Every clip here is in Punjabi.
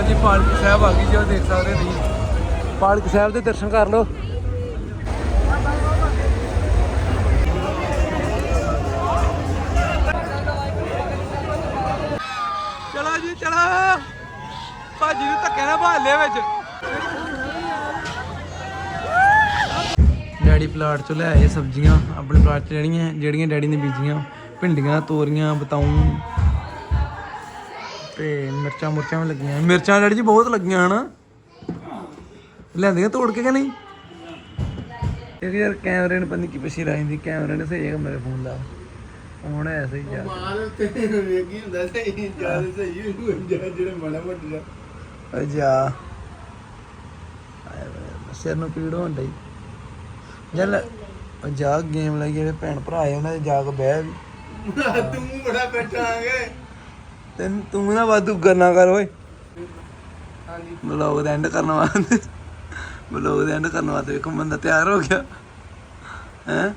ਲਓ ਜੀ ਪਾਲਕੀ ਸਾਹਿਬ ਆ ਗਈ ਜੋ ਦੇਖ ਸਕਦੇ ਤੁਸੀਂ। ਪਾਲਕੀ ਸਾਹਿਬ ਦੇ ਦਰਸ਼ਨ ਕਰ ਲਓ। ਚਲੋ ਜੀ, ਚਲੋ। ਭਾਜੀ ਨੂੰ ਧੱਕੇ ਨਾਲ ਭਾਲ ਵਿੱਚ। ਡੈਡੀ ਪਲਾਟ ਚੋਂ ਲੈ ਆਏ ਸਬਜ਼ੀਆਂ, ਆਪਣੇ ਪਲਾਟ 'ਚ ਜਿਹੜੀਆਂ ਜਿਹੜੀਆਂ ਡੈਡੀ ਨੇ ਬੀਜੀਆਂ, ਭਿੰਡੀਆਂ, ਤੋਰੀਆਂ, ਬਤਾਊ। ਤੇ ਮਿਰਚਾਂ ਮੁਰਚਾਂ ਵੀ ਲੱਗੀਆਂ ਮਿਰਚਾਂ ਡੈਡੀ ਜੀ ਬਹੁਤ ਲੱਗੀਆਂ ਹਨ। ਲੈਂਦੀਆਂ ਤੋੜ ਕੇ ਕਿ ਨਹੀਂ? ਇੱਕ ਯਾਰ ਕੈਮਰੇ ਨੂੰ ਪਤਾ ਨਹੀਂ ਕੀ ਪਛੀ ਰਾਈ ਦੀ ਕੈਮਰੇ ਨੇ ਸਹੀ ਹੈਗਾ ਮੇਰੇ ਫੋਨ ਦਾ ਹੁਣ ਐਸਾ ਹੀ ਜਾ ਮਾਰ ਤੇ ਵੇਗੀ ਹੁੰਦਾ ਸਹੀ ਜ਼ਿਆਦਾ ਸਹੀ ਹੁੰਦਾ ਜਿਹੜੇ ਮੜਾ ਮੱਟਿਆ ਜਾ। ਸਿਰ ਨੂੰ ਪੀੜ ਹੋਣ ਡਈ। ਜਲ ਜਾ ਗੇਮ ਲਈ ਜਿਹੜੇ ਭੈਣ ਭਰਾ ਆਏ ਉਹਨਾਂ ਦੇ ਜਾ ਕੇ ਬਹਿ। ਤੂੰ ਬੜਾ ਬੈਠਾਂਗੇ ਤੈਨੂੰ ਤੂੰ ਨਾ ਵਾਧੂ ਕਰਨਾ ਕਰ ਓਏ। ਹਾਂਜੀ। ਬਲੌਗ ਦਾ ਐਂਡ ਕਰਨ ਵਾਸਤੇ। ਬਲੌਗ ਦਾ ਐਂਡ ਕਰਨ ਵਾਸਤੇ ਵੇਖੋ ਬੰਦਾ ਤਿਆਰ ਹੋ ਗਿਆ। ਹੈ?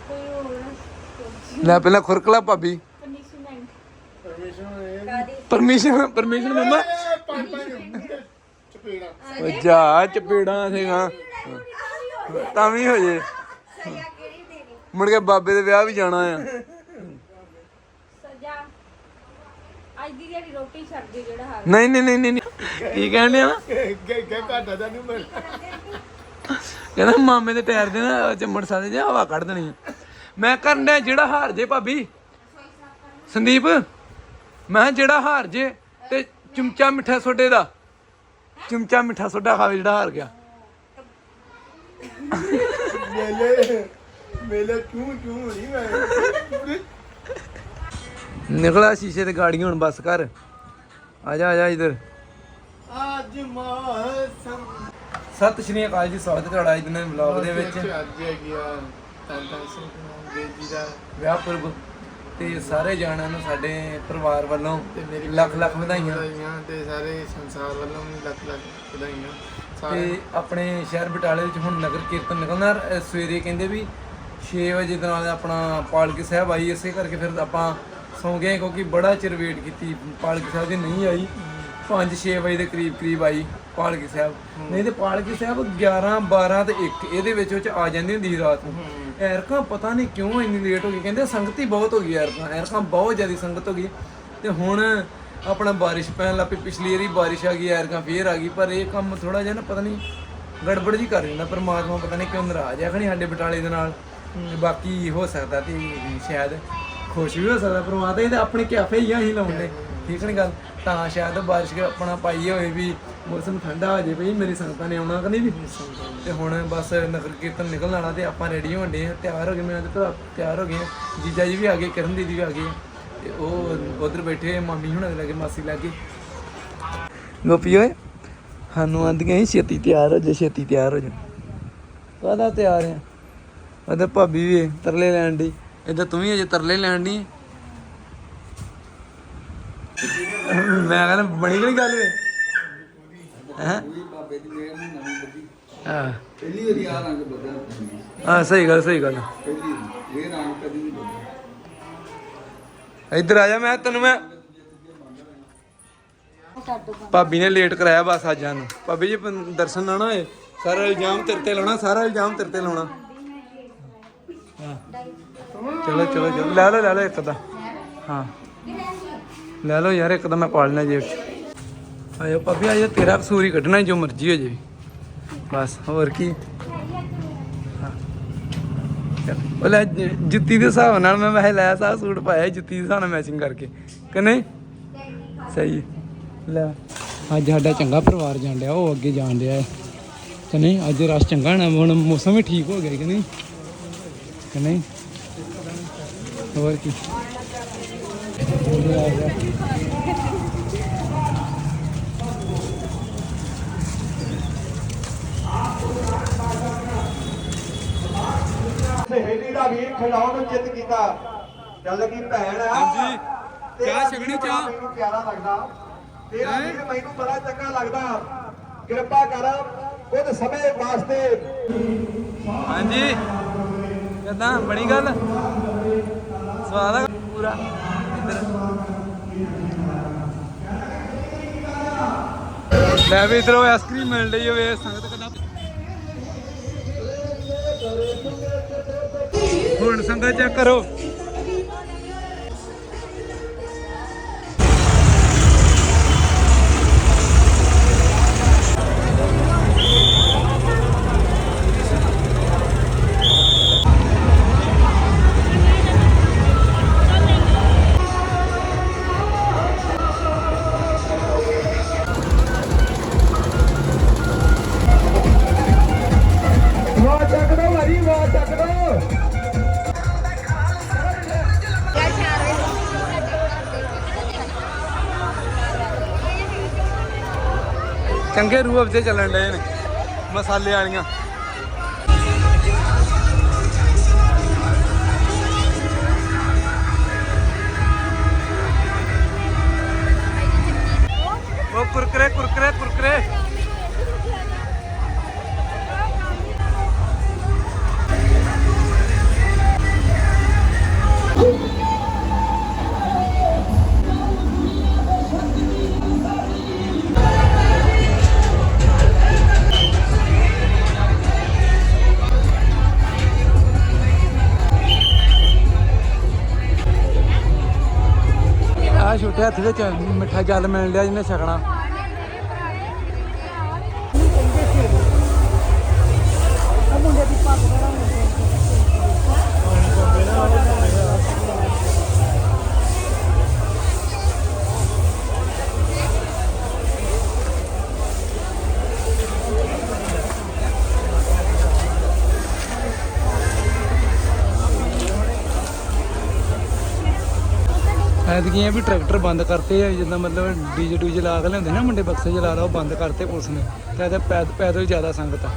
ਕੋਈ ਹੋਰ ਲੈ ਪਹਿਲਾਂ ਖੁਰਕਲਾ ਭਾਬੀ। ਪਰਮਿਸ਼ਨ ਪਰਮਿਸ਼ਨ ਪਰਮਿਸ਼ਨ ਮਮਾ। ਚਪੇੜਾ। ਜਾ ਚਪੇੜਾਂ ਸੀਗਾ ਤਾਂ ਵੀ ਹੋ ਜੇ। ਮੁੜ ਕੇ ਬਾਬੇ ਦੇ ਵਿਆਹ ਵੀ ਜਾਣਾ ਆ। ਸਜ਼ਾ ਅੱਜ ਦੀ ਜਿਹੜੀ ਰੋਟੀ ਛੱਡ ਦੇ ਜਿਹੜਾ ਹਾਲ। ਨਹੀਂ ਨਹੀਂ ਨਹੀਂ ਨਹੀਂ। ਕੀ ਕਹਿੰਦੇ ਆ ਗੇ ਘਾਟਾ ਦਾ ਨਹੀਂ ਮਿਲ। ਕਹਿੰਦਾ ਮਾਮੇ ਦੇ ਟਾਇਰ ਦੇ ਨਾ ਚਮੜ ਸਾਦੇ ਜਾਂ ਹਵਾ ਕੱਢ ਦੇਣੀ ਆ। ਮੈਂ ਕਰਨ ਜਿਹੜਾ ਹਾਰ ਜੇ ਭਾਬੀ। ਸੰਦੀਪ ਮੈਂ ਕਿਹਾ ਜਿਹੜਾ ਹਾਰ ਜੇ ਤੇ ਚਮਚਾ ਮਿੱਠਾ ਸੋਡੇ ਦਾ। ਚਮਚਾ ਮਿੱਠਾ ਸੋਡਾ ਖਾਵੇ ਜਿਹੜਾ ਹਾਰ ਗਿਆ। ਮੇਲੇ ਕਿਉਂ ਕਿਉਂ ਨਹੀਂ ਮੈਂ? ਨਿਕਲਾ ਸ਼ੀਸ਼ੇ ਤੇ ਗਾੜੀਆਂ ਹੁਣ ਬਸ ਕਰ ਆ ਜਾ ਆ ਜਾ ਇਧਰ। ਅੱਜ ਮੌਸਮ ਸਤਿ ਸ਼੍ਰੀ ਅਕਾਲ ਜੀ ਸਵਾਗਤ ਹੈ ਤੁਹਾਡਾ ਅੱਜ ਦੇ ਵਲੌਗ ਦੇ ਵਿੱਚ। ਅੱਜ ਗਿਆ ਤਾਂ ਤਾਂ ਸਿੰਘ ਦੇ ਜੀ ਦਾ। ਵਿਆਹ ਪੁਰਬ। ਤੇ ਸਾਰੇ ਜਾਣਿਆਂ ਨੂੰ ਸਾਡੇ ਪਰਿਵਾਰ ਵੱਲੋਂ ਤੇ ਮੇਰੀ ਲੱਖ ਲੱਖ ਵਧਾਈਆਂ। ਤੇ ਸਾਰੇ ਸੰਸਾਰ ਵੱਲੋਂ ਵੀ ਲੱਖ ਲੱਖ ਵਧਾਈਆਂ। ਤੇ ਆਪਣੇ ਸ਼ਹਿਰ ਬਟਾਲੇ ਵਿੱਚ ਹੁਣ ਨਗਰ ਕੀਰਤਨ ਨਿਕਲਣਾ ਸਵੇਰੇ ਕਹਿੰਦੇ ਵੀ 6 ਵਜੇ ਦੇ ਨਾਲ ਆਪਣਾ ਪਾਲਕੀ ਸਾਹਿਬ ਆਈ, ਇਸੇ ਕਰਕੇ ਫਿਰ ਆਪਾਂ ਸੌਂ ਗਏ ਕਿਉਂਕਿ ਬੜਾ ਚਿਰ ਵੇਟ ਕੀਤੀ ਪਾਲਕੀ ਸਾਹਿਬ ਦੀ, ਨਹੀਂ ਆਈ। 5-6 ਵਜੇ ਦੇ ਕਰੀਬ ਕਰੀਬ ਆਈ ਪਾਲਕੀ ਸਾਹਿਬ। ਨਹੀਂ ਤੇ ਪਾਲਕੀ ਸਾਹਿਬ 11 12 ਤੇ 1 ਇਹਦੇ ਵਿੱਚ ਵਿੱਚ ਆ ਜਾਂਦੀ ਹੁੰਦੀ ਸੀ ਰਾਤ ਨੂੰ। ਐਰਕਾਂ ਪਤਾ ਨਹੀਂ ਕਿਉਂ ਇੰਨੀ ਲੇਟ ਹੋ ਗਈ, ਕਹਿੰਦੇ ਸੰਗਤ ਹੀ ਬਹੁਤ ਹੋ ਗਈ ਐਰਕਾਂ ਐਰਕਾਂ ਬਹੁਤ ਜ਼ਿਆਦਾ ਸੰਗਤ ਹੋ ਗਈ। ਤੇ ਹੁਣ ਆਪਣਾ ਬਾਰਿਸ਼ ਪੈਣ ਲੱਗ ਪਈ, ਪਿਛਲੀ ਵਾਰੀ ਬਾਰਿਸ਼ ਆ ਗਈ, ਐਰਕਾਂ ਫੇਰ ਆ ਗਈ, ਪਰ ਇਹ ਕੰਮ ਥੋੜਾ ਜਿਹਾ ਨਾ ਪਤਾ ਨਹੀਂ ਗੜਬੜ ਜੀ ਕਰ ਜਾਂਦਾ ਪਰਮਾਤਮਾ ਪਤਾ ਨਹੀਂ ਕਿਉਂ ਨਾਰਾਜ਼ ਹੈ ਖਣੀ ਸਾਡੇ ਬਟਾਲੇ ਦੇ ਨਾਲ। ਤੇ ਬਾਕੀ ਹੋ ਸਕਦਾ ਤੇ ਸ਼ਾਇਦ ਖੁਸ਼ ਵੀ ਹੋ ਸਕਦਾ ਪਰਮਾਤਮਾ ਇਹ ਤਾਂ ਆਪਣੇ ਕਿਆਫੇ ਹੀ ਆ ਅਸੀਂ ਲਾਉਂਦੇ ਠੀਕ ਨਹੀਂ ਗੱਲ? ਤਾਂ ਸ਼ਾਇਦ ਬਾਰਿਸ਼ ਕੇ ਆਪਣਾ ਪਾਈ ਹੋਏ ਵੀ ਮੌਸਮ ਠੰਡਾ ਹੋ ਜੇ ਭਈ ਮੇਰੀ ਸੰਗਤਾਂ ਨੇ ਆਉਣਾ ਕਿ ਨਹੀਂ ਵੀ? ਤੇ ਹੁਣ ਬਸ ਨਗਰ ਕੀਰਤਨ ਨਿਕਲਣ ਵਾਲਾ ਤੇ ਆਪਾਂ ਰੈਡੀ ਹੋਣ ਡੇ ਤਿਆਰ ਹੋ ਗਏ ਮੈਂ ਤੇ ਤਿਆਰ ਹੋ ਗਏ ਆ। ਜੀਜਾ ਜੀ ਵੀ ਆ ਗਏ ਕਰਨ ਦੀਦੀ ਵੀ ਆ ਗਏ ਆ। ਤੇ ਉਹ ਉਧਰ ਬੈਠੇ ਮਾਮੀ ਹੁਣਾਂ ਦੇ ਲਾਗੇ ਮਾਸੀ ਲਾਗੇ। ਗੋਪੀ ਓਏ ਸਾਨੂੰ ਆਂਦੀਆਂ ਸੀ ਛੇਤੀ ਤਿਆਰ ਹੋ ਜਾ ਛੇਤੀ ਤਿਆਰ ਹੋ ਜਾ। ਕਾਹਦਾ ਤਿਆਰ ਆ? ਉਹਦੇ ਭਾਬੀ ਵੀ ਤਰਲੇ ਲੈਣ ਦੀ ਇਧਰ ਤੂੰ ਵੀ ਅਜੇ ਤਰਲੇ ਲੈਣ ਦੀ ਮੈਂ ਕਹਿੰਦਾ ਬਣੀ ਕਿਹੜੀ ਗੱਲ ਵੇ ਹੈ? ਹਾਂ ਪਹਿਲੀ ਵਾਰੀ ਆ ਰੰਗ ਬਦਲ ਹਾਂ ਸਹੀ ਗੱਲ ਸਹੀ ਗੱਲ। ਪਹਿਲੀ ਇਹ ਰੰਗ ਕਦੀ ਨਹੀਂ ਬਦਲ ਇੱਧਰ ਆ ਜਾ ਮੈਂ, ਤੈਨੂੰ ਮੈਂ ਭਾਬੀ ਨੇ ਲੇਟ ਕਰਾਇਆ ਬਸ ਅੱਜ ਨੂੰ ਭਾਬੀ ਜੀ ਦਰਸ਼ਨ ਨਾ ਨਾ ਹੋਏ, ਸਾਰਾ ਇਲਜ਼ਾਮ ਤੇਰੇ ਤੇ ਲਾਉਣਾ, ਸਾਰਾ ਇਲਜ਼ਾਮ ਤੇਰੇ ਤੇ ਲਾਉਣਾ। ਚਲੋ ਚਲੋ ਚਲੋ। ਲੈ ਲਓ ਲੈ ਲਓ ਇੱਕ ਦਾ ਹਾਂ। ਲੈ ਲਓ ਯਾਰ, ਇੱਕ ਦਾ ਮੈਂ ਪਾਲਣਾ ਜੇਬ ਚ। ਆਇਓ ਭਾਬੀ ਆਜੋ ਤੇਰਾ ਕਸੂਰ ਹੀ ਕੱਢਣਾ, ਜੋ ਮਰਜ਼ੀ ਹੋ ਜੇ ਬਸ, ਹੋਰ ਕੀ? ਉਹ ਲੈ ਜੁੱਤੀ ਦੇ ਹਿਸਾਬ ਨਾਲ ਮੈਂ ਵੈਸੇ ਲੈ ਸਾ ਸੂਟ ਪਾਇਆ ਜੁੱਤੀ ਦੇ ਹਿਸਾਬ ਨਾਲ ਮੈਚਿੰਗ ਕਰਕੇ। ਕਿ ਨਹੀਂ? ਸਹੀ। ਲੈ, ਅੱਜ ਸਾਡਾ ਚੰਗਾ ਪਰਿਵਾਰ ਜਾਣ ਡਿਆ, ਉਹ ਅੱਗੇ ਜਾਣ ਡਿਆ। ਕਿ ਨਹੀਂ? ਅੱਜ ਰਸ਼ ਚੰਗਾ ਨਾ ਹੁਣ ਮੌਸਮ ਵੀ ਠੀਕ ਹੋ ਗਿਆ, ਕਿ ਨਹੀਂ? ਕਿ ਨਹੀਂ? ਹੋਰ ਕੀ। ਸਹੇਲੀ ਦਾ ਵੀਰ ਖਿਡਾਉਣ ਨੂੰ ਜਿੱਤ ਕੀਤਾ। ਚੱਲ ਕੀ ਭੈਣ। ਆ ਹਾਂਜੀ। ਚਾਹ ਛਕਣੀ ਚਾਹ। ਮੈਨੂੰ ਪਿਆਰਾ ਲੱਗਦਾ। ਤੇਰਾ ਵੀਰ ਮੈਨੂੰ ਬੜਾ ਚੰਗਾ ਲੱਗਦਾ। ਕਿਰਪਾ ਕਰ ਕੁਝ ਸਮੇਂ ਵਾਸਤੇ। ਹਾਂਜੀ। ਕਿਦਾਂ? ਬਣੀ ਗੱਲ? ਸਵਾਦ ਆ ਪੂਰਾ। ਇੱਧਰ। ਲੈ ਵੀ ਇਧਰੋਂ ਆਈਸਕ੍ਰੀਮ ਮਿਲ ਰਹੀ ਹੋਵੇ, ਸੰਗਤ ਕਿੰਨਾ ਹੁਣ ਸੰਗਤ ਚੈੱਕ ਕਰੋ। ਚੰਗੇ ਰੂਹ ਅਫਜ਼ੇ ਚੱਲਣ ਡਏ ਨੇ ਮਸਾਲੇ ਵਾਲੀਆਂ। ਉਹ ਕੁਰਕਰੇ ਕੁਰਕਰੇ ਕੁਰਕਰੇ। ਛੋਟੇ ਹੱਥ ਵਿੱਚ ਮਿੱਠਾ ਜਲ ਮਿਲ ਲਿਆ ਜਿਹਨੇ ਛਕਣਾ। ਐਤਕੀਆਂ ਵੀ ਟਰੈਕਟਰ ਬੰਦ ਕਰਤੇ ਆ, ਜਿੱਦਾਂ ਮਤਲਬ ਡੀਜੇ ਡੂਜੇ ਲਾ ਕੇ ਲਿਆਉਂਦੇ ਨਾ ਮੁੰਡੇ, ਬਕਸੇ ਚ ਲਾ ਲਾ ਉਹ ਬੰਦ ਕਰਤੇ ਪੁਲਿਸ ਨੇ। ਤੇ ਇਹਦੇ ਪੈਦ, ਪੈਦਲ ਹੀ ਜ਼ਿਆਦਾ ਸੰਗਤ ਆ।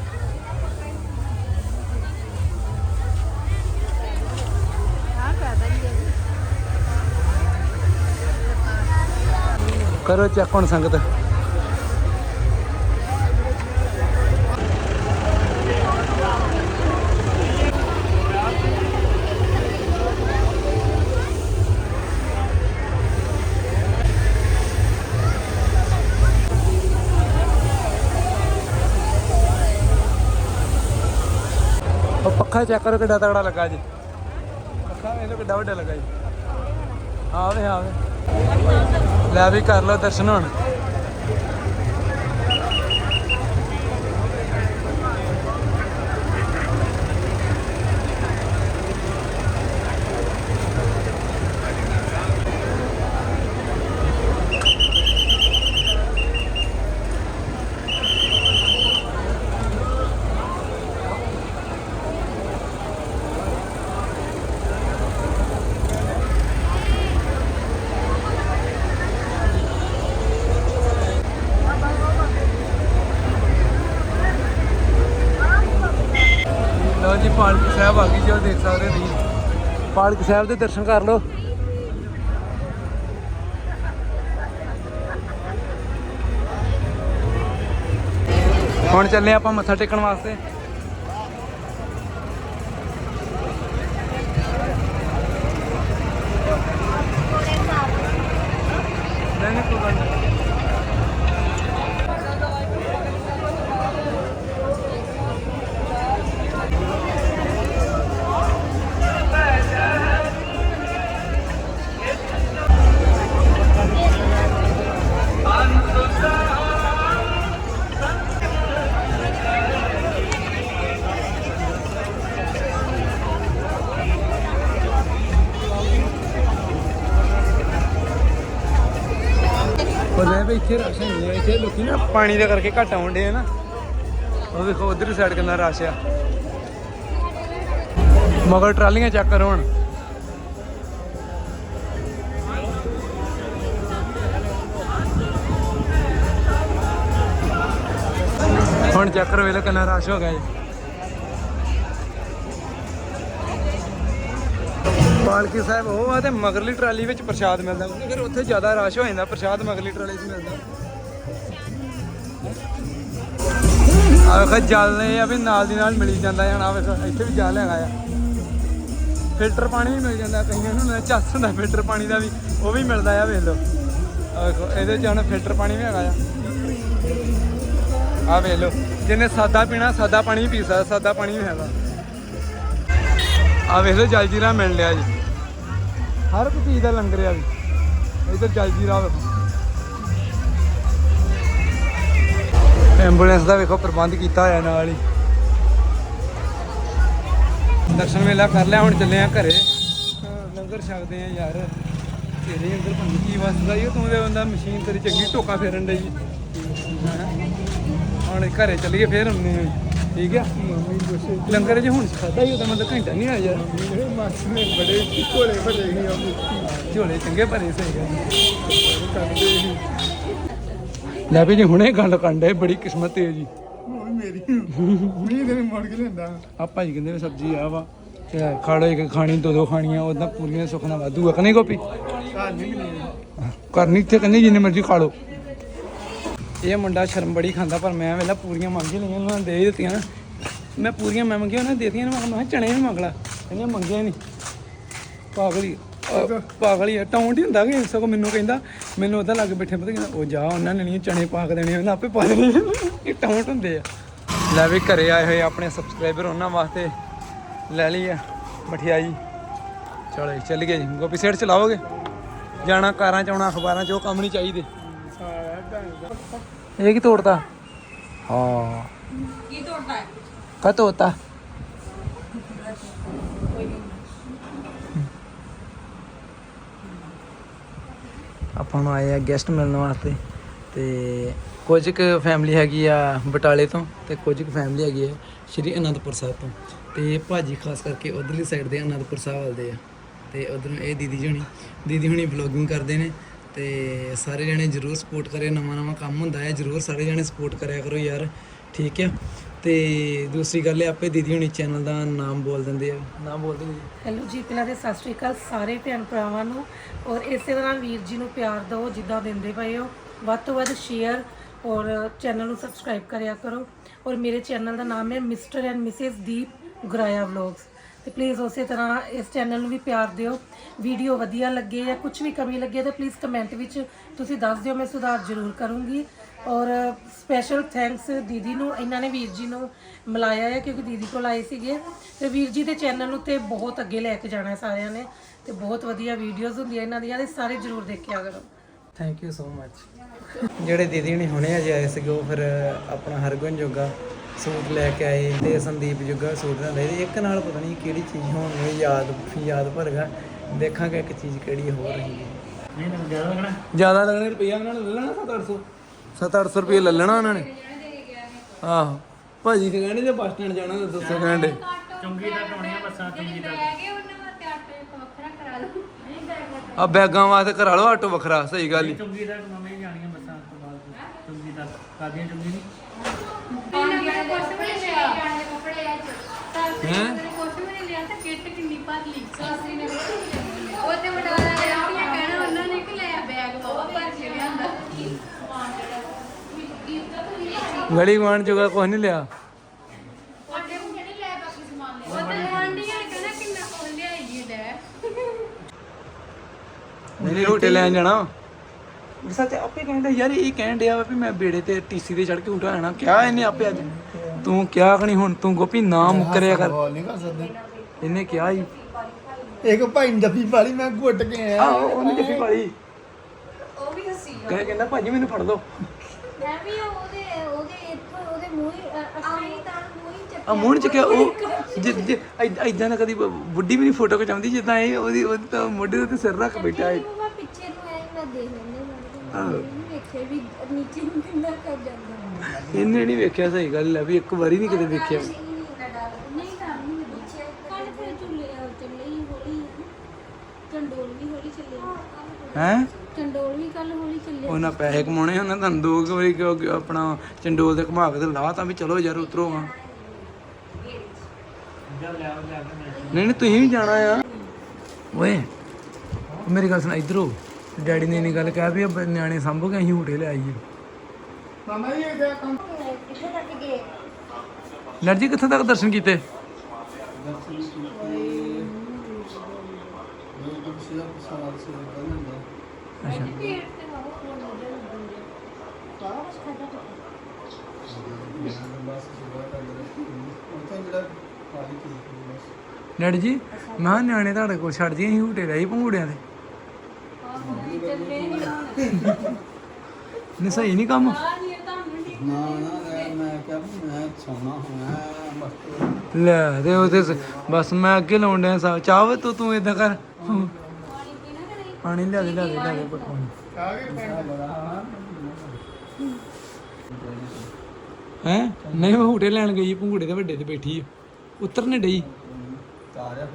ਕਰੋ ਚੈੱਕ ਹੁਣ ਸੰਗਤ। ਪੱਖਾ ਚੈੱਕ ਕਰੋ ਕਿੱਡਾ ਤਗੜਾ ਲੱਗਾ ਜੀ। ਪੱਖਾ ਵੇਖ ਲਓ ਕਿੱਡਾ ਵੱਡਾ ਲੱਗਾ ਜੀ। ਆਵੇ ਆਵੇ ਲੈ ਵੀ ਕਰ ਲਓ ਦਰਸ਼ਨ ਹੁਣ। ਪਾਲਕੀ ਸਾਹਿਬ ਆ ਗਈ ਜੋ ਦੇਖ ਸਕਦੇ ਹੋ ਤੁਸੀਂ। ਪਾਲਕੀ ਸਾਹਿਬ ਦੇ ਦਰਸ਼ਨ ਕਰ ਲਓ। ਹੁਣ ਚੱਲੇ ਆਪਾਂ ਮੱਥਾ ਟੇਕਣ ਵਾਸਤੇ। ਪਾਣੀ ਦੇ ਕਰਕੇ ਘੱਟ ਆਉਣ ਡੇ ਨਾ। ਉਹ ਵੇਖੋ ਉਧਰ ਸਾਈਡ ਕਿੰਨਾ ਰਸ਼ ਆ। ਮਗਰ ਟਰਾਲੀਆਂ ਚੈੱਕ ਕਰੋ ਹੁਣ। ਹੁਣ ਚੈੱਕ ਵੇਲੇ ਕਿੰਨਾ ਰਸ਼ ਹੋ ਗਿਆ ਜੀ। ਪਾਲਕੀ ਸਾਹਿਬ, ਉਹ ਆ ਤੇ ਮਗਰਲੀ ਟਰਾਲੀ ਵਿੱਚ ਪ੍ਰਸ਼ਾਦ ਮਿਲਦਾ। ਫਿਰ ਉੱਥੇ ਜ਼ਿਆਦਾ ਰਸ਼ ਹੋ ਜਾਂਦਾ, ਪ੍ਰਸ਼ਾਦ ਮਗਰਲੀ ਟਰਾਲੀ 'ਚ ਮਿਲਦਾ। ਆ ਵੇਖ ਜਲ ਇਹ ਆ ਵੀ ਨਾਲ ਦੀ ਨਾਲ ਮਿਲੀ ਜਾਂਦਾ ਆ ਨਾ ਵੇਖ, ਇੱਥੇ ਵੀ ਜਲ ਹੈਗਾ ਆ। ਫਿਲਟਰ ਪਾਣੀ ਵੀ ਮਿਲ ਜਾਂਦਾ, ਕਈਆਂ ਨੂੰ ਚੱਸ ਹੁੰਦਾ ਫਿਲਟਰ ਪਾਣੀ ਦਾ ਵੀ, ਉਹ ਵੀ ਮਿਲਦਾ ਆ, ਵੇਖ ਲਓ। ਆਹ ਵੇਖੋ, ਇਹਦੇ ਚ ਹੁਣ ਫਿਲਟਰ ਪਾਣੀ ਵੀ ਹੈਗਾ ਆ। ਆ ਵੇਖ ਲਓ, ਜਿਹਨੇ ਸਾਦਾ ਪੀਣਾ, ਸਾਦਾ ਪਾਣੀ ਵੀ ਪੀ ਸਕਦਾ, ਸਾਦਾ ਪਾਣੀ ਵੀ ਹੈਗਾ। ਆ ਵੇਖ ਲਓ ਜਲਜੀਰਾ ਮਿਲ ਲਿਆ ਜੀ। ਹਰ ਇੱਕ ਚੀਜ਼ ਦਾ ਲੰਗਰ ਆ ਵੀ। ਇਧਰ ਜਲਜੀਰਾ ਵੇਖੋ ਐਂਬੂਲੈਂਸ ਦਾ ਵੇਖੋ ਪ੍ਰਬੰਧ ਕੀਤਾ ਹੋਇਆ ਨਾਲ ਹੀ। ਦਰਸ਼ਨ ਮੇਲਾ ਕਰ ਲਿਆ ਹੁਣ ਚੱਲੇ ਆ ਘਰੇ। ਲੰਗਰ ਛਕਦੇ ਆ ਯਾਰ। ਤੇਰੇ ਅੰਦਰ ਭਾਵੇਂ ਕੀ ਵਸਦਾ ਈ ਓ, ਤੂੰ ਦੇ ਬੰਦਾ ਮਸ਼ੀਨ ਤੇਰੀ ਚੰਗੀ ਟੋਕਾ ਫੇਰਨ ਡਈ। ਹੁਣ ਘਰੇ ਚੱਲੀਏ ਫੇਰ ਹੁੰਨੇ ਆ। ਠੀਕ ਆ? ਲੰਗਰ ਜੇ ਹੁਣ ਖਾਦਾ ਹੀ ਉਹਦਾ ਮਤਲਬ ਘੰਟਾ ਨਹੀਂ ਆਇਆ ਯਾਰ। ਮਾਸ ਨੇ ਬੜੇ ਕੋਲੇ ਬੜੇ ਹੀ ਆਉਂਦੇ ਝੋਲੇ ਚੰਗੇ ਭਰੇ ਸਹੀ ਗੱਲ ਲੈ ਵੀ ਜੀ ਹੁਣੇ ਗੱਲ ਕੰਡੇ ਬੜੀ ਕਿਸਮਤ ਹੈ ਜੀ। ਮੇਰੀ ਮੀਂਹ ਦੇ ਮੋੜ ਕੇ ਲੈਂਦਾ ਆ ਭਾਜੀ ਕਹਿੰਦੇ ਵੀ ਸਬਜ਼ੀ ਆ ਵਾ ਤੇ ਖਾੜੋ ਇੱਕ ਖਾਣੀ ਦੋ ਦੋ ਖਾਣੀਆਂ ਉਹਦਾ ਪੂਰੀਆਂ ਸੁਖਣਾ ਵਾਧੂ ਆ ਕਨੇ ਗੋਪੀ? ਘਰ ਨਹੀਂ ਮਿਲੇ ਕਰਨੀ ਇੱਥੇ ਕਹਿੰਦੇ ਜਿੰਨੇ ਮਰਜ਼ੀ ਖਾ ਲਓ। ਇਹ ਮੁੰਡਾ ਸ਼ਰਮ ਬੜੀ ਖਾਂਦਾ ਪਰ ਮੈਂ ਵੇਲਾ ਪੂਰੀਆਂ ਮੰਗ ਲਈਆਂ ਉਹਨਾਂ ਨੇ ਦੇ ਦਿੱਤੀਆਂ ਨਾ। ਮੈਂ ਪੂਰੀਆਂ ਮੈਂ ਮੰਗੀਆਂ ਉਹਨਾਂ ਨੇ ਦੇ ਦਿੱਤੀਆਂ ਮੈਂ ਕਿਹਾ ਚਣੇ ਵੀ ਮੰਗ ਲਾ। ਕਹਿੰਦੇ ਮੰਗਿਆ ਨਹੀਂ। ਪਾਗਲੀ ਪਾਗਲੀ ਆ। ਟਾਉਂਟ ਹੀ ਹੁੰਦਾ ਕਿ ਸਗੋਂ ਮੈਨੂੰ ਕਹਿੰਦਾ ਮੈਨੂੰ ਉਹਦਾ ਲੱਗ ਬੈਠੇ ਪਤਾ ਕਹਿੰਦਾ ਉਹ ਜਾ ਉਹਨਾਂ ਨੇ ਨਹੀਂ ਚਣੇ ਪਾ ਕੇ ਦੇਣੇ ਉਹਨਾਂ ਆਪੇ ਪਾ ਦੇਣੇ। ਇਹ ਟਾਉਂਟ ਹੁੰਦੇ ਆ। ਲੈ ਵੀ ਘਰੇ ਆਏ ਹੋਏ ਆਪਣੇ ਸਬਸਕ੍ਰਾਈਬਰ ਉਹਨਾਂ ਵਾਸਤੇ। ਲੈ ਲਈ ਆ ਮਠਿਆਈ। ਚਲੋ ਚੱਲ ਗਏ ਜੀ। ਗੋਪੀ ਸੇਠ ਚਲਾਓਗੇ? ਜਾਣਾ ਕਾਰਾਂ ਚ ਆਉਣਾ ਅਖਬਾਰਾਂ ਚ ਉਹ ਕੰਮ ਨਹੀਂ ਚਾਹੀਦੇ। ਇਹ ਕੀ ਤੋੜਤਾ? ਹਾਂ। ਕੀ ਤੋੜਦਾ ਹੈ ਕਾ ਤੋੜਤਾ ਆਪਾਂ ਨੂੰ ਆਏ ਆ ਗੈਸਟ ਮਿਲਣ ਵਾਸਤੇ ਤੇ ਕੁਝ ਕੁ ਫੈਮਿਲੀ ਹੈਗੀ ਆ ਬਟਾਲੇ ਤੋਂ ਤੇ ਕੁਝ ਕੁ ਫੈਮਿਲੀ ਹੈਗੀ ਆ ਸ਼੍ਰੀ ਅਨੰਦਪੁਰ ਸਾਹਿਬ ਤੋਂ। ਤੇ ਭਾਜੀ ਖਾਸ ਕਰਕੇ ਉਧਰਲੀ ਸਾਈਡ ਦੇ ਅਨੰਦਪੁਰ ਸਾਹਿਬ ਵਾਲਦੇ ਆ। ਤੇ ਉਧਰੋਂ ਇਹ ਦੀਦੀ ਜੀ ਹੁਣੀ, ਦੀਦੀ ਹੁਣੀ ਵਲੌਗਿੰਗ ਕਰਦੇ ਨੇ ਤੇ ਸਾਰੇ ਜਣੇ ਜਰੂਰ ਸਪੋਰਟ ਕਰਿਓ ਨਵਾਂ ਨਵਾਂ ਕੰਮ ਹੁੰਦਾ ਹੈ, ਜਰੂਰ ਸਾਰੇ ਜਣੇ ਸਪੋਰਟ ਕਰਿਆ ਕਰੋ ਯਾਰ, ਠੀਕ ਆ? ਤੇ ਦੂਸਰੀ ਗੱਲ ਹੈ ਆਪੇ ਦੀਦੀ ਹੁਣੀ ਚੈਨਲ ਦਾ ਨਾਮ ਬੋਲ ਦਿੰਦੇ ਆ। ਨਾਮ ਬੋਲ ਦਿੰਦੇ ਹੈਲੋ ਜੀ ਪਹਿਲਾਂ ਤੇ ਸਤਿ ਸ਼੍ਰੀ ਅਕਾਲ ਸਾਰੇ ਭੈਣ ਭਰਾਵਾਂ ਨੂੰ। ਔਰ ਇਸੇ ਤਰ੍ਹਾਂ ਵੀਰ ਜੀ ਨੂੰ ਪਿਆਰ ਦਿਓ, ਜਿੱਦਾਂ ਦਿੰਦੇ ਪਏ ਹੋ। ਵੱਧ ਤੋਂ ਵੱਧ ਸ਼ੇਅਰ ਔਰ ਚੈਨਲ ਨੂੰ ਸਬਸਕ੍ਰਾਈਬ ਕਰਿਆ ਕਰੋ। ਔਰ ਮੇਰੇ ਚੈਨਲ ਦਾ ਨਾਮ ਹੈ mister and missus Deep Guraya vlogs ਤੇ ਪਲੀਜ਼ ਉਸੇ ਤਰ੍ਹਾਂ ਇਸ ਚੈਨਲ ਨੂੰ ਵੀ ਪਿਆਰ ਦਿਓ। ਵੀਡੀਓ ਵਧੀਆ ਲੱਗੇ ਜਾਂ ਕੁਝ ਵੀ ਕਮੀ ਲੱਗੇ ਤਾਂ ਪਲੀਜ਼ ਕਮੈਂਟ ਵਿੱਚ ਤੁਸੀਂ ਦੱਸ ਦਿਓ, ਮੈਂ ਸੁਧਾਰ ਜ਼ਰੂਰ ਕਰੂੰਗੀ। ਔਰ ਸਪੈਸ਼ਲ ਥੈਂਕਸ ਦੀਦੀ ਨੂੰ ਇਹਨਾਂ ਨੇ ਵੀਰ ਜੀ ਨੂੰ ਮਿਲਾਇਆ ਹੈ ਕਿਉਂਕਿ ਦੀਦੀ ਕੋਲ ਆਏ ਸੀਗੇ। ਤੇ ਵੀਰ ਜੀ ਦੇ ਚੈਨਲ ਨੂੰ ਤੇ ਬਹੁਤ ਅੱਗੇ ਲੈ ਕੇ ਜਾਣਾ ਸਾਰਿਆਂ ਨੇ ਤੇ ਬਹੁਤ ਵਧੀਆ ਵੀਡੀਓਜ਼ ਹੁੰਦੀਆਂ ਇਹਨਾਂ ਦੀਆਂ ਤੇ ਸਾਰੇ ਜ਼ਰੂਰ ਦੇਖਿਆ ਕਰੋ। ਥੈਂਕ ਯੂ ਸੋ ਮੱਚ ਜਿਹੜੇ ਦੀਦੀ ਨੇ ਹੁਣੇ ਅਜੇ ਆਏ ਸੀਗੇ ਉਹ ਫਿਰ ਆਪਣਾ ਹਰਗੁਣ ਜੋਗਾ ਸੂਟ ਲੈ ਕੇ ਆਏ ਤੇ ਸੰਦੀਪ ਜੋਗਾ ਸੂਟ ਨਾਲ ਦੇ ਇੱਕ ਨਾਲ ਪਤਾ ਨਹੀਂ ਕਿਹੜੀ ਚੀਜ਼ ਹੋਣ ਨੂੰ ਯਾਦ ਯਾਦ ਭਰਗਾ ਦੇਖਾਂਗੇ ਇੱਕ ਚੀਜ਼ ਕਿਹੜੀ ਹੋ ਰਹੀ ਹੈ। ਨਹੀਂ ਤਾਂ ਜ਼ਿਆਦਾ ਲੱਗਣਾ। ਜ਼ਿਆਦਾ ਲੱਗਣਾ ਰੁਪਈਆ ਉਹਨਾਂ ਨੇ ਲੈ ਲੈਣਾ 7-800 7-800 ਰੁਪਏ ਲੈ ਲੈਣਾ ਉਹਨਾਂ ਨੇ। ਆਹੋ। ਭਾਜੀ ਤੇ ਕਹਿੰਦੇ ਜੇ ਬੱਸ ਸਟੈਂਡ ਜਾਣਾ ਤਾਂ ਦੱਸੋ ਕਹਿੰਦੇ ਚੁੰਗੀ ਦਾ ਟੋਣੀਆਂ ਬੱਸਾਂ ਚੁੰਗੀ ਦਾ ਲੈ ਕੇ ਉਹਨਾਂ ਵਾਸਤੇ ਆਟੋ ਇੱਕ ਵੱਖਰਾ ਕਰਾ ਲਓ। ਨਹੀਂ ਬੈਗ ਆ ਬੈਗਾਂ ਵਾਸਤੇ ਕਰਾ ਲਓ ਆਟੋ ਵੱਖਰਾ ਸਹੀ ਗੱਲ ਹੀ ਚੁੰਗੀ ਤੱਕ ਨਵੇਂ ਜਾਣੀਆਂ ਬੱਸਾਂ ਤੋਂ ਬਾਅਦ। ਚੁੰਗੀ ਤੱਕ ਕਾਦੀਆਂ ਚੁੰਗੀ ਨਹੀਂ? ਪਾਣੀ ਦੇ ਕੁਛ ਵੀ ਨਹੀਂ ਲਿਆ। ਜਾਣੇ ਕੱਪੜੇ ਆ ਸਾਸਰੀ ਹੈਂ? ਨੇ ਕੁਛ ਵੀ ਨਹੀਂ ਲਿਆ ਤੇ ਕਿੱਟ ਕਿੰਨੀ ਭਰ ਲਈ। ਸਾਸਰੀ ਨੇ ਕੁਛ ਵੀ ਨਹੀਂ ਲਿਆ। ਉਹ ਤੇ ਵਡਾਲਾ ਰੰਗੀਆਂ ਕਹਿਣਾ ਉਹਨਾਂ ਨੇ ਕਿ ਲਿਆ ਬੈਗ ਬਾਬਾ ਭਰ ਕੇ ਲਿਆਂਦਾ। ਗਲੀ ਗਵਾਂਡ ਜੋਗਾ ਕੁਝ ਨਹੀਂ ਲਿਆ। ਸਾਡੇ ਕੋਲ ਨਹੀਂ ਲੈ ਬਾਕੀ ਸਮਾਨ ਲਿਆ? ਉਹ ਤੇ ਗਵਾਂਢੀਆਂ ਨੇ ਕਹਿਣਾ ਕਿੰਨਾ ਕੁ ਲਿਆਈ ਲੈ। ਨਹੀਂ ਨਹੀਂ ਰੋਟੇ ਲੈਣ ਜਾਣਾ। ਸੱਚ ਆਪੇ ਕਹਿੰਦਾ ਯਾਰ ਇਹ ਕਹਿਣ ਡਿਆ ਵਾ ਵੀ ਮੈਂ ਬੇੜੇ ਤੇ ਟੀਸੀ ਤੇ ਚੜ ਕੇ ਉਠਾ ਜਾਣਾ ਕਿਹਾ ਇਹਨੇ ਆਪੇ ਅੱਜ। ਤੂੰ ਕਿਹਾ ਕਿ ਨਹੀਂ ਹੁਣ? ਤੂੰ ਗੋਪੀ ਨਾ ਮੁੱਕਰਿਆ ਕਰ। ਬੋਲ ਨਹੀਂ ਕਰ ਸਕਦੇ। ਇਹਨੇ ਕਿਹਾ ਹੀ। ਇੱਕ ਭਾਈ ਨੇ ਜੱਫੀ ਪਾਲੀ ਮੈਂ ਘੁੱਟ ਕੇ ਆਇਆ। ਆਹੋ ਉਹਨੇ ਜੱਫੀ ਪਾਈ ਉਹ ਹੱਸੀ ਕਹੇ ਕਹਿੰਦਾ ਭਾਜੀ ਮੈਨੂੰ ਫੜ ਲਓ। ਮੈਂ ਵੀ ਉਹਦੇ ਉਹਦੇ ਇੱਥੋਂ ਉਹਦੇ ਮੂੰਹ ਹੀ ਆਈ ਤਾਂ ਮੂੰਹ ਹੀ ਚੱਕ ਆ ਮੂੰਹ ਚ ਕਿਹਾ ਉਹ ਐਦਾਂ ਨਾ ਕਦੀ ਬੁੱਢੀ ਵੀ ਨਹੀਂ ਫੋਟੋ ਖਿਚਾਉਂਦੀ ਜਿੱਦਾਂ ਇਹ ਉਹਦੀ ਉਹਦੇ ਤਾਂ ਮੋਢੇ ਉੱਤੇ ਸਿਰ ਰੱਖ ਬੈਠਾ ਹੈ ਮੈਂ ਪਿੱਛੇ ਨੂੰ ਐ ਮੈਂ ਦੇਖ ਲੈਂਦੇ ਵੇਖੇ ਵੀ ਨੀਚੇ ਨੂੰ ਕਿੰਨਾ ਕਰ ਜਾਂਦਾ ਇਹਨੇ ਨਹੀਂ ਵੇਖਿਆ ਸਹੀ ਗੱਲ ਹੈ ਵੀ ਇੱਕ ਵਾਰੀ ਨਹੀਂ ਕਦੇ ਵੇਖਿਆ ਹੀ? ਚੰਡੋਲ ਵੀ ਕੱਲ ਹੌਲੀ ਉਹਨਾਂ ਪੈਸੇ ਕਮਾਉਣੇ ਉਹਨਾਂ ਤੁਹਾਨੂੰ ਦੋ ਕੁ ਵਾਰੀ ਕਿਉਂ ਆਪਣਾ ਚੰਡੋਲ ਤੇ ਘੁਮਾ ਕੇ ਤੇ ਲਾ ਤਾਂ ਵੀ ਚਲੋ ਯਾਰ ਉਤਰੋ ਹਾਂ ਨਹੀਂ ਨਹੀਂ ਤੁਸੀਂ ਵੀ ਜਾਣਾ ਆ। ਓਏ ਮੇਰੀ ਗੱਲ ਸੁਣ ਇਧਰੋਂ ਡੈਡੀ ਨੇ ਇਹ ਗੱਲ ਕਿਹਾ ਵੀ ਇਹ ਨਿਆਣੇ ਸੰਭੋ ਕੇ ਅਸੀਂ ਹੂਟੇ ਲੈ ਆਈਏ। ਮਾਮਾ ਜੀ ਇਹ ਕਿਆ ਕੰਮ? ਕਿੱਥੇ ਤੱਕ ਗਏ ਲੜ ਜੀ ਕਿੱਥੇ ਤੱਕ ਦਰਸ਼ਨ ਕੀਤੇ ਡੈਡੀ ਜੀ ਮੈਂ ਕਿਹਾ ਨਿਆਣੇ ਤੁਹਾਡੇ ਕੋਲ ਛੱਡ ਜੀ ਅਸੀਂ ਹੂਟੇ ਰਹੀ ਪੰਗੂੜਿਆਂ ਦੇ। ਨਹੀਂ ਸਹੀ ਨਹੀਂ ਕੰਮ। ਆ ਨਹੀਂ ਤਾਂ ਮੁੰਡੀ ਨਾ ਨਾ ਮੈਂ- ਮੈਂ ਕਿਹਾ ਵੀ ਮੈਂ ਸੌਣਾ ਹੋਣਾ ਮਸਤ। ਲੈ ਤੇ ਉਹਦੇ ਸ- ਬਸ ਮੈਂ ਅੱਗੇ ਲਾਉਣ ਡਿਆ ਸਾ। ਚਾਹ ਵੇ ਤੂੰ ਤੂੰ ਇਦਾਂ ਕਰ। ਪੀਣਾ ਲਿਆ ਦੇ ਲਿਆ ਦੇ ਲਿਆ ਦੇ ਪੁੱਤ। ਪਾਣੀ ਹੈ? ਨਹੀਂ ਉਹ ਹੂਟੇ ਲੈਣ ਗਈ ਪੰਗੂੜੇ ਦੇ ਵੱਡੇ ਤੇ ਬੈਠੀ ਉਤਰਨੇ ਡਈ। ਤਾਰਿਆ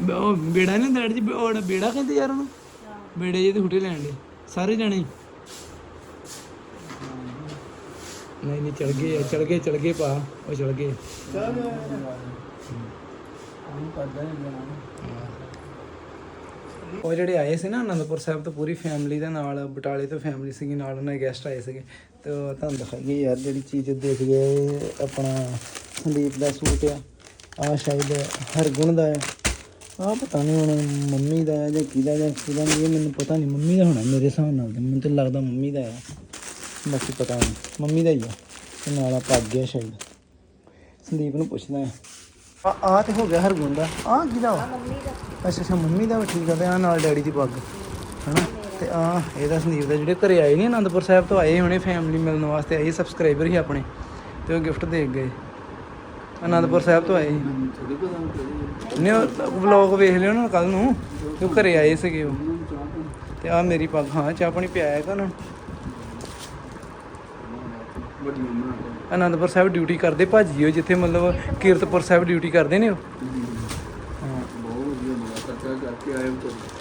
ਬ- ਉਹ ਬੇੜਾ ਨਹੀਂ ਡੈਡੀ ਜੀ? ਉਹ ਬੇੜਾ ਕਹਿੰਦੇ ਯਾਰ ਉਹਨੂੰ? ਬੇੜੇ ਜੇ ਤੇ ਹੂਟੇ ਲੈਣ ਦੇ ਸਾਰੇ ਜਾਣੇ। ਨਹੀਂ ਨਹੀਂ ਚੜ ਗਏ ਚੜ ਗਏ ਚੜ ਗਏ ਪਾ ਉਹ ਚੜ ਗਏ। ਚੱਲ। ਕਰਦਾ ਨਹੀਂ ਉਹ ਜਿਹੜੇ ਆਏ ਸੀ ਨਾ ਅਨੰਦਪੁਰ ਸਾਹਿਬ ਤੋਂ ਪੂਰੀ ਫੈਮਿਲੀ ਦੇ ਨਾਲ, ਬਟਾਲੇ ਤੋਂ ਫੈਮਿਲੀ ਸੀਗੀ, ਨਾਲ ਉਹਨਾਂ ਦੇ ਗੈਸਟ ਆਏ ਸੀਗੇ। ਤੇ ਤੁਹਾਨੂੰ ਦਿਖਾਈਏ ਯਾਰ ਜਿਹੜੀ ਚੀਜ਼ ਦੇਖ ਗਏ ਆਪਣਾ ਸੰਦੀਪ ਦਾ ਸੂਟ ਆ। ਆ ਸ਼ਾਇਦ ਹਰਗੁਣ ਦਾ ਹੈ ਆ ਪਤਾ ਨਹੀਂ ਹੁਣ ਮੰਮੀ ਦਾ ਹੈ ਜਾਂ ਕਿਹਦਾ ਜਾਂ ਕਿਹਦਾ ਨਹੀਂ ਮੈਨੂੰ ਪਤਾ ਨਹੀਂ ਮੰਮੀ ਦਾ ਹੋਣਾ ਮੇਰੇ ਹਿਸਾਬ ਨਾਲ ਤੇ ਮੈਨੂੰ ਤਾਂ ਲੱਗਦਾ ਮੰਮੀ ਦਾ ਹੈ ਬਾਕੀ ਪਤਾ ਨਹੀਂ ਮੰਮੀ ਦਾ ਹੀ ਆ। ਤੇ ਨਾਲ ਆ ਪੱਗ ਗਿਆ ਸ਼ਾਇਦ। ਸੰਦੀਪ ਨੂੰ ਪੁੱਛਦਾ ਆ। ਆ ਆ ਤੇ ਹੋ ਗਿਆ ਹਰਗੁਣ ਦਾ। ਆ ਕਿਹਦਾ ਵਾ? ਅੱਛਾ ਅੱਛਾ ਮੰਮੀ ਦਾ ਵੀ ਠੀਕ ਆ ਤੇ ਆ ਨਾਲ ਡੈਡੀ ਦੀ ਪੱਗ ਹਨਾ? ਤੇ ਆ ਇਹਦਾ ਸੰਦੀਪ ਦਾ ਜਿਹੜੇ ਘਰੇ ਆਏ ਨਹੀਂ ਆਨੰਦਪੁਰ ਸਾਹਿਬ ਤੋਂ ਆਏ ਹੁਣੇ ਫੈਮਿਲੀ ਮਿਲਣ ਵਾਸਤੇ ਆਏ ਸਬਸਕ੍ਰਾਈਬਰ ਹੀ ਆਪਣੇ ਤੇ ਉਹ ਗਿਫਟ ਦੇ ਗਏ। ਆਨੰਦਪੁਰ ਸਾਹਿਬ ਤੋਂ ਆਏ। ਨਹੀਂ ਵਲੌਗ ਵੇਖ ਲਿਓ ਨਾ ਕੱਲ ਨੂੰ ਤੇ ਉਹ ਘਰੇ ਆਏ ਸੀਗੇ ਉਹ। ਤੇ ਆ ਮੇਰੀ ਪੱਗ ਹਾਂ ਚਾਹ ਪਾਣੀ ਪਿਆਇਆ ਕਿ ਨੂੰ ਵੱਡੀ ਉਮਰ ਆ ਆਨੰਦਪੁਰ ਸਾਹਿਬ ਡਿਊਟੀ ਕਰਦੇ ਭਾਜੀ ਉਹ ਜਿੱਥੇ ਮਤਲਬ ਕੀਰਤਪੁਰ ਸਾਹਿਬ ਡਿਊਟੀ ਕਰਦੇ ਨੇ ਉਹ।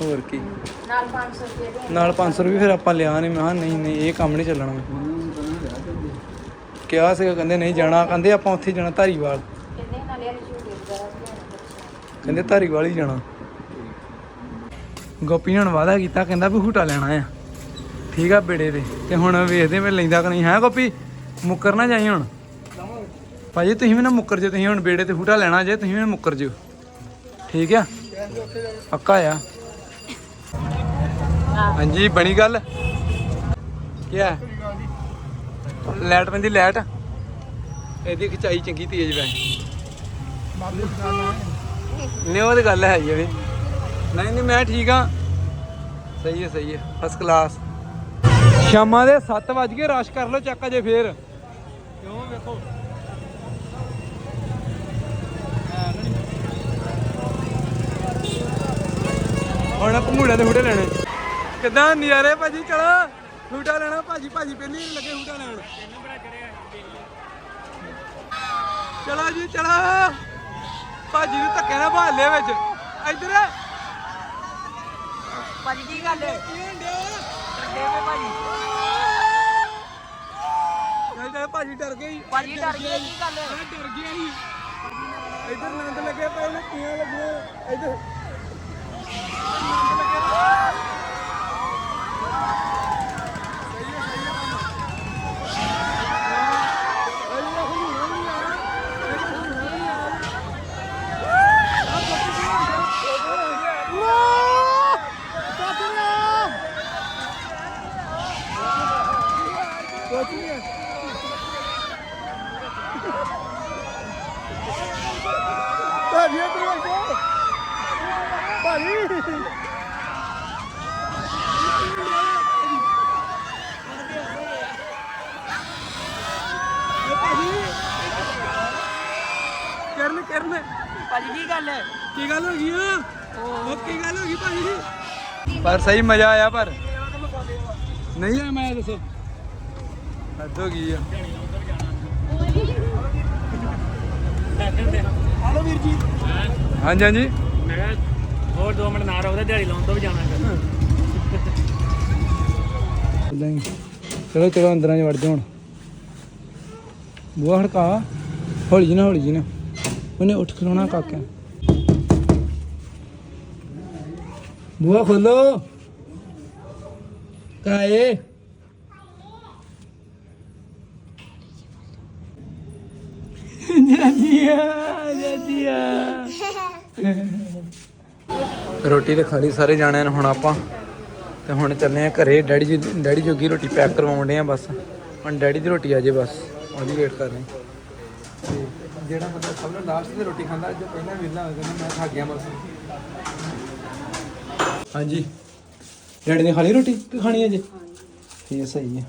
ਹੋਰ ਕੀ? ਨਾਲ 500 ਰੁਪਏ ਨਾਲ 500 ਰੁਪਏ ਫਿਰ ਆਪਾਂ ਲਿਆ ਨੇ ਮੈਂ ਕਿਹਾ ਨਹੀਂ ਨਹੀਂ ਇਹ ਕੰਮ ਨਹੀਂ ਚੱਲਣਾ। ਕਿਹਾ ਸੀਗਾ ਕਹਿੰਦੇ ਨਹੀਂ ਜਾਣਾ ਕਹਿੰਦੇ ਆਪਾਂ ਉੱਥੇ ਜਾਣਾ ਧਾਰੀਵਾਲ। ਕਹਿੰਦੇ ਧਾਰੀਵਾਲ ਹੀ ਜਾਣਾ। ਗੋਪੀ ਨੇ ਵਾਅਦਾ ਕੀਤਾ ਕਹਿੰਦਾ ਵੀ ਹੂਟਾ ਲੈਣਾ ਆ। ਠੀਕ ਆ ਬੇੜੇ ਦੇ ਤੇ ਹੁਣ ਵੇਖਦੇ ਮੈਂ ਲੈਂਦਾ ਕਿ ਨਹੀਂ। ਹੈ ਗੋਪੀ? ਮੁੱਕਰ ਨਾ ਜਾਈ ਹੁਣ। ਭਾਜੀ, ਤੁਸੀਂ ਵੀ ਨਾ ਮੁੱਕਰ ਜੇ ਤੁਸੀਂ ਹੁਣ ਬੇੜੇ ਤੇ ਹੂਟਾ ਲੈਣਾ ਜੇ, ਤੁਸੀਂ ਵੀ ਨਾ ਮੁੱਕਰ ਜਿਓ ਠੀਕ ਆ? ਪੱਕਾ ਆ। ਹਾਂਜੀ, ਬਣੀ ਗੱਲ। ਕੀ ਆ? ਲਾਈਟ ਪੈਂਦੀ, ਲਾਈਟ। ਇਹਦੀ ਖਿਚਾਈ ਚੰਗੀ ਤੇਜ਼ ਵੈ ਨਹੀਂ, ਉਹ ਤੇ ਗੱਲ ਹੈ ਜੀ ਨਹੀਂ ਨਹੀਂ, ਮੈਂ ਠੀਕ ਆ। ਸਹੀ ਹੈ ਸਹੀ ਹੈ ਫਸਟ ਕਲਾਸ ਸ਼ਾਮਾਂ ਦੇ 7 ਵਜ ਕੇ ਰਸ਼ ਕਰ ਲਓ, ਚੱਕ ਅਜੇ ਫੇਰ। ਵੇਖੋ ਹੁਣ ਦੇ ਹੂਟੇ ਲੈਣੇ। ਕਿੱਦਾਂ ਨਜ਼ਾਰੇ ਭਾਜੀ? ਚਲੋ ਹੂਟਾ ਲੈਣਾ ਭਾਜੀ ਭਾਜੀ ਪਹਿਲੀ ਲੱਗੇ ਹੂਟਾ ਲੈਣ। ਚਲੋ ਜੀ ਚਲੋ। ਭਾਜੀ ਨੂੰ ਧੱਕੇ ਨਾਲ ਭਾਲ ਲਿਆ ਵਿੱਚ। ਇੱਧਰ। ਭਾਜੀ ਕੀ ਗੱਲ ਹੈ? ਕਹਿੰਦਾ ਭਾਜੀ। ਡਰ ਗਈ ਭਾਜੀ ਡਰ ਗਏ ਕੀ ਗੱਲ? ਹੈ ਮੈਂ ਡਰ ਗਿਆ ਸੀ। ਇੱਧਰ ਨੰਦ ਲੱਗੇ ਪਏ ਨੇ ਕੀਆਂ ਲੱਗੀਆਂ। ਇੱਧਰ ਭਾਜੀ ਇੱਧਰ ਵੇਖੋ ਭਾਜੀ ਕਰਨ ਕਰਨ ਭਾਜੀ ਕੀ ਗੱਲ ਹੈ? ਕੀ ਗੱਲ ਹੋ ਗਈ ਆ? ਉਹ ਕੀ ਗੱਲ ਹੋ ਗਈ ਭਾਜੀ? ਜੀ ਪਰ ਸਹੀ ਮਜ਼ਾ ਆਇਆ ਪਰ। ਨਹੀਂ ਆਇਆ ਮੈਂ ਦੱਸੋ। ਹੱਦ ਹੋ ਗਈ ਆ। ਹਲੋ ਵੀਰ ਜੀ। ਹਾਂਜੀ ਹਾਂਜੀ। ਮੈਂ ਹੋਰ 2 ਮਿੰਟ ਨਾ ਰਹੋ ਦਿਹਾੜੀ ਲਾਉਣ ਤੋਂ ਵੀ ਜਾਣਾ ਨਹੀਂ। ਚਲੋ ਚਲੋ ਅੰਦਰਾਂ ਚ ਵੜ ਜਾ ਹੁਣ। ਬੂਹਾ ਹੜਕਾ। ਹੌਲੀ ਜੀ ਨਾ ਹੌਲੀ ਜੀ ਨਾ। ਉਹਨੇ ਉੱਠ ਖਲੋਣਾ ਕਾਕਿਆ। ਬੂਹਾ ਖੋਲੋ। ਕਾਏ? ਜਾਦੀਆ ਜਾਦੀਆ ਰੋਟੀ ਤੇ ਖਾ ਲਈ ਸਾਰੇ ਜਾਣਿਆਂ ਨੇ ਹੁਣ ਆਪਾਂ। ਤੇ ਹੁਣ ਚੱਲੇ ਆ ਘਰੇ। ਡੈਡੀ ਜੀ ਡੈਡੀ ਜੋਗੀ ਰੋਟੀ ਪੈਕ ਕਰਵਾਉਣ ਦੇ ਆ ਬਸ। ਹੁਣ ਡੈਡੀ ਦੀ ਰੋਟੀ ਆ ਜੇ ਬਸ। ਉਹਦੀ ਵੇਟ ਕਰ ਰਹੇ ਜਿਹੜਾ ਬੰਦਾ ਸਭ ਤੋਂ ਲਾਸਟ ਤੇ ਰੋਟੀ ਖਾਂਦਾ ਜੋ ਪਹਿਲਾਂ ਵਿਹਲਾ ਹੋ ਜਾਂਦਾ ਮੈਂ ਖਾ ਗਿਆ ਬਸ। ਹਾਂਜੀ। ਡੈਡੀ ਨੇ ਖਾ ਲਈ ਰੋਟੀ? ਕਿ ਖਾਣੀ ਹੈ ਜੀ ਠੀਕ ਹੈ ਸਹੀ ਹੈ।